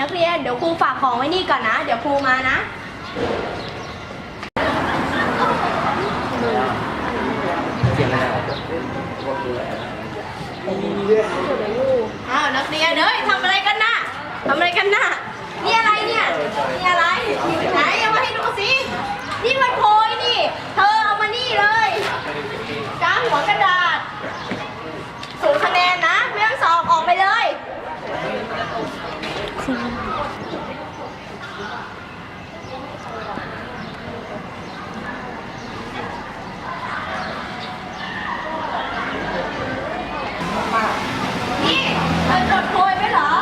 นักเรียน เดี๋ยวครูฝากของไว้นี่ก่อนนะ เดี๋ยวครูมานะเสียงอะไรอ้าวนักเรียนเอ้ยทำอะไรกันน่ะทำอะไรกันน่ะนี่อะไรเนี่ยนี่อะไรไหนเอามาให้ดูสินี่มันโพยนี่ เธอเอามานี่เลยกางหัวกระดาษสูงคะแนนนะไม่ต้องสอบออกไปเลย นี่เธอจดโพยไว้เหรอ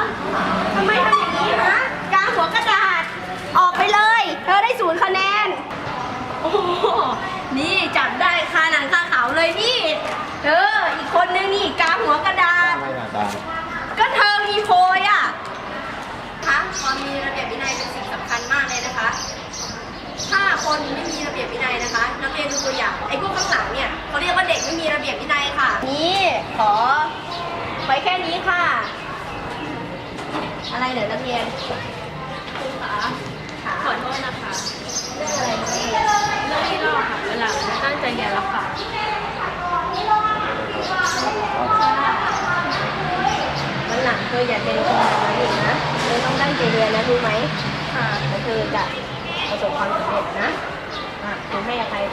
ทำไมทำอย่างนี้ฮะกางหัวกระดาษ ออกไปเลย เธอได้ศูนย์คะแนน โอ้โห นี่จับได้คาหนังคาเขาเลยนี่ เธอ อีกคนนึงนี่กางหัวกระดาษ ไม่หน้าตา ก็เธอมีโพยอะ คะความมีระเบียบวินัยเป็นสิ่งสำคัญมากเลยนะคะ ถ้าคนไม่มีระเบียบวินัยนะคะ นักเรียนดูตัวอย่างไอ้พวกข้างหลังเนี่ยเขาเรียกว่าเด็กไม่มีระเบียบวินัยค่ะ นี่ขอไว้แค่นี้ค่ะ อะไรเหรอนักเรียนคุณคะค่ะขอโทษนะคะเรื่องอะไรนักเรียนเรื่องที่เราค่ะเวลาไม่ตั้งใจเรียนแล้วค่ะวันหลังเธออย่าเป็นคนแบบนั้นอีกนะ เธอต้องตั้งใจเรียนนะรู้ไหมค่ะแล้วเธอจะประสบความสำเร็จนะอะคุณให้อภัย